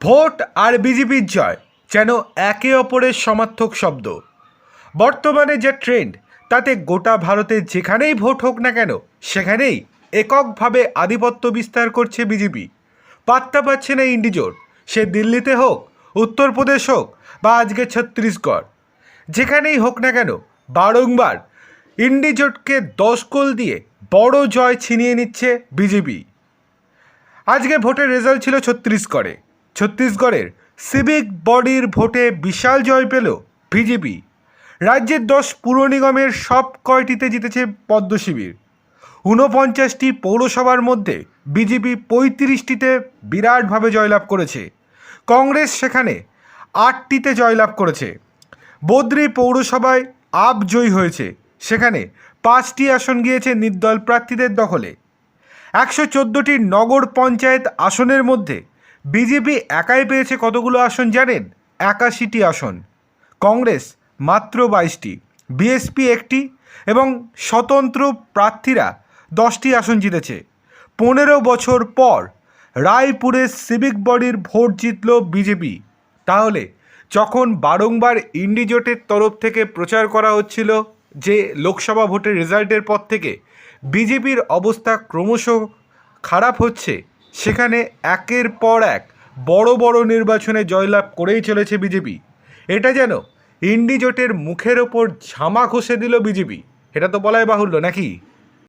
Vote আর বিজেপির জয়, যেন একে অপরের সমার্থক শব্দ। বর্তমানে যে ট্রেন্ড তাতে গোটা ভারতে যেখানেই ভোট হোক না কেন, সেখানেই এককভাবে আধিপত্য বিস্তার করছে বিজেপি। পাত্তা পাচ্ছে না ইন্ডিজোট সে দিল্লিতে হোক, উত্তরপ্রদেশ হোক, বা আজকে ছত্তিশগড়। যেখানেই হোক না কেন, বারংবার ইন্ডিজোটকে দশ গোল দিয়ে বড় জয় ছিনিয়ে নিচ্ছে বিজেপি। আজকে ভোটের রেজাল্ট ছিল ছত্তিশগড়ে। ছত্তিশগড়ের সিভিক বডির ভোটে বিশাল জয় পেল বিজেপি রাজ্যের দশ পুর নিগমের সব কয়টিতে জিতেছে পদ্ম শিবির। ঊনপঞ্চাশটি পৌরসভার মধ্যে বিজেপি পঁয়ত্রিশটিতে বিরাটভাবে জয়লাভ করেছে। কংগ্রেস সেখানে আটটিতে জয়লাভ করেছে। বদ্রি পৌরসভায় আপ জয়ী হয়েছে। সেখানে পাঁচটি আসন গিয়েছে নির্দল প্রার্থীদের দখলে। একশো চোদ্দোটি নগর পঞ্চায়েত আসনের মধ্যে বিজেপি একাই পেয়েছে কতগুলো আসন জানেন? একাশিটি আসন। কংগ্রেস মাত্র বাইশটি, বিএসপি একটি এবং স্বতন্ত্র প্রার্থীরা দশটি আসন জিতেছে। পনেরো বছর পর রায়পুরের সিভিক বডির ভোট জিতল বিজেপি। তাহলে যখন বারংবার ইন্ডিজোটের তরফ থেকে প্রচার করা হচ্ছিল যে লোকসভা ভোটের রেজাল্টের পর থেকে, বিজেপির অবস্থা ক্রমশ খারাপ হচ্ছে সেখানে একের পর এক বড় বড় নির্বাচনে জয়লাভ করেই চলেছে বিজেপি। এটা যেন ইন্ডিজোটের মুখের ওপর ঝামা ঘষে দিল বিজেপি। এটা তো বলাই বাহুল্য, নাকি?